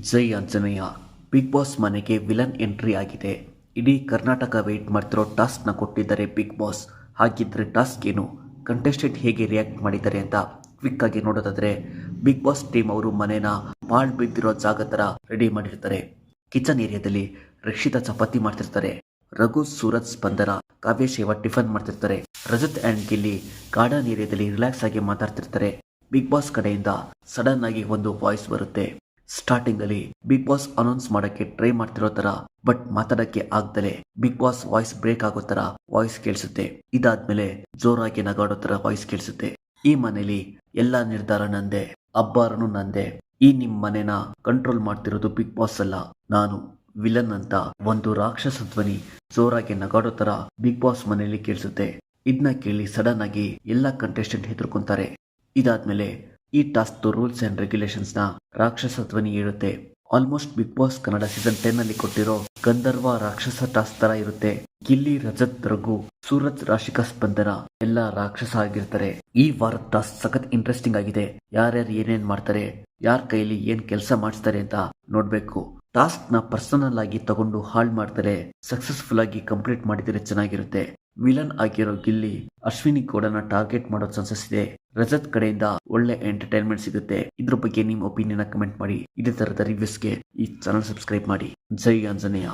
ಜೈ Anjaneya. Bigg Boss ಮನೆಗೆ villain entry ಆಗಿದೆ. ಇಡೀ ಕರ್ನಾಟಕ ವೇಟ್ ಮಾಡ್ತಿರೋ ಟಾಸ್ಕ್ನ ಕೊಟ್ಟಿದ್ದಾರೆ ಬಿಗ್ ಬಾಸ್. ಹಾಗಿದ್ರೆ ಟಾಸ್ಕ್ ಏನು? ಕಂಟೆಸ್ಟೆಂಟ್ ಹೇಗೆ ರಿಯಾಕ್ಟ್ ಮಾಡಿದ್ದಾರೆ ಅಂತ ಕ್ವಿಕ್ ಆಗಿ ನೋಡೋದಾದ್ರೆ, ಬಿಗ್ ಬಾಸ್ ಟೀಮ್ ಅವರು ಮನೇನ ಬಾಳ್ ಬಿದ್ದಿರೋ ಜಾಗ ಥರ ರೆಡಿ ಮಾಡಿರ್ತಾರೆ. ಕಿಚನ್ ಏರಿಯಾದಲ್ಲಿ ರಕ್ಷಿತಾ ಚಪಾತಿ ಮಾಡ್ತಿರ್ತಾರೆ. ರಘು, ಸೂರಜ್, ಸ್ಪಂದನ, ಕಾವ್ಯ, ಶೇವ ಟಿಫನ್ ಮಾಡ್ತಿರ್ತಾರೆ. ರಜತ್ ಅಂಡ್ ಗಿಲ್ಲಿ ಗಾರ್ಡನ್ ಏರಿಯಾದಲ್ಲಿ ರಿಲ್ಯಾಕ್ಸ್ ಆಗಿ ಮಾತಾಡ್ತಿರ್ತಾರೆ. ಬಿಗ್ ಬಾಸ್ ಕಡೆಯಿಂದ ಸಡನ್ ಆಗಿ ಒಂದು ವಾಯ್ಸ್ ಬರುತ್ತೆ. ಸ್ಟಾರ್ಟಿಂಗ್ ಅಲ್ಲಿ ಬಿಗ್ ಬಾಸ್ ಅನೌನ್ಸ್ ಮಾಡಕ್ಕೆ ಟ್ರೈ ಮಾಡ್ತಿರೋ ತರ ಬಟ್ ಮಾತಾಡಕ್ಕೆ ಆಗ್ದಲೆ ಬಿಗ್ ಬಾಸ್ ವಾಯ್ಸ್ ಬ್ರೇಕ್ ಆಗೋ ತರ ವಾಯ್ಸ್ ಕೇಳಿಸುತ್ತೆ. ಇದಾದ್ಮೇಲೆ ಜೋರಾಗಿ ನಗಾಡೋ ತರ ವಾಯ್ಸ್ ಕೇಳಿಸುತ್ತೆ. ಈ ಮನೇಲಿ ಎಲ್ಲಾ ನಿರ್ಧಾರ ನಂದೆ, ಅಬ್ಬಾರನು ನಂದೆ. ಈ ನಿಮ್ ಮನೆನ ಕಂಟ್ರೋಲ್ ಮಾಡ್ತಿರೋದು ಬಿಗ್ ಬಾಸ್ ಅಲ್ಲ, ನಾನು ವಿಲನ್ ಅಂತ ಒಂದು ರಾಕ್ಷಸ ಧ್ವನಿ ಜೋರಾಗಿ ನಗಾಡೋ ತರ ಬಿಗ್ ಬಾಸ್ ಮನೆಯಲ್ಲಿ ಕೇಳಿಸುತ್ತೆ. ಇದನ್ನ ಕೇಳಿ ಸಡನ್ ಆಗಿ ಎಲ್ಲಾ ಕಂಟೆಸ್ಟೆಂಟ್ ಹೆದರ್ಕೊಂತಾರೆ. ಇದಾದ್ಮೇಲೆ ಈ ಟಾಸ್ಕ್ ರೂಲ್ಸ್ ಅಂಡ್ ರೆಗ್ಯುಲೇಷನ್ಸ್ನ ರಾಕ್ಷಸ ಧ್ವನಿ ಹೇಳುತ್ತೆ almost Bigg Boss Kannada season ten ಅಲ್ಲಿ ಕೊಟ್ಟಿರೋ ಗಂಧರ್ವ ರಾಕ್ಷಸ ಟಾಸ್ ತರ ಇರುತ್ತೆ. ಗಿಲ್ಲಿ, ರಜತ್, ರಘು, ಸೂರಜ್, ರಾಶಿಕಾ, ಸ್ಪಂದನ ಎಲ್ಲ ರಾಕ್ಷಸ ಆಗಿರ್ತಾರೆ. ಈ ವಾರದ ಟಾಸ್ ಸಖತ್ ಇಂಟ್ರೆಸ್ಟಿಂಗ್ ಆಗಿದೆ. ಯಾರ್ಯಾರು ಏನೇನ್ ಮಾಡ್ತಾರೆ, ಯಾರ ಕೈಲಿ ಏನ್ ಕೆಲಸ ಮಾಡಿಸ್ತಾರೆ ಅಂತ ನೋಡ್ಬೇಕು. ಟಾಸ್ಕ್ನ ಪರ್ಸನಲ್ ಆಗಿ ತಗೊಂಡು ಹಾಳ್ ಮಾಡ್ತಾರೆ, ಸಕ್ಸಸ್ಫುಲ್ ಆಗಿ ಕಂಪ್ಲೀಟ್ ಮಾಡಿದರೆ ಚೆನ್ನಾಗಿರುತ್ತೆ. ವಿಲನ್ ಆಗಿರೋ ಗಿಲ್ಲಿ ಅಶ್ವಿನಿ ಗೌಡನ ಟಾರ್ಗೆಟ್ ಮಾಡೋ ಚಾನ್ಸಸ್ ಇದೆ ರಜತ್ ಕಡೆಯಿಂದ ಒಳ್ಳೆ ಎಂಟರ್ಟೈನ್ಮೆಂಟ್ ಸಿಗುತ್ತೆ. ಇದ್ರ ಬಗ್ಗೆ ನಿಮ್ಮ ಒಪಿನಿಯನ್ ಕಮೆಂಟ್ ಮಾಡಿ. ಇದೇ ತರದ ರಿವ್ಯೂಸ್ಗೆ ಈ ಚಾನಲ್ ಸಬ್ಸ್ಕ್ರೈಬ್ ಮಾಡಿ. ಜೈ ಆಂಜನೇಯ.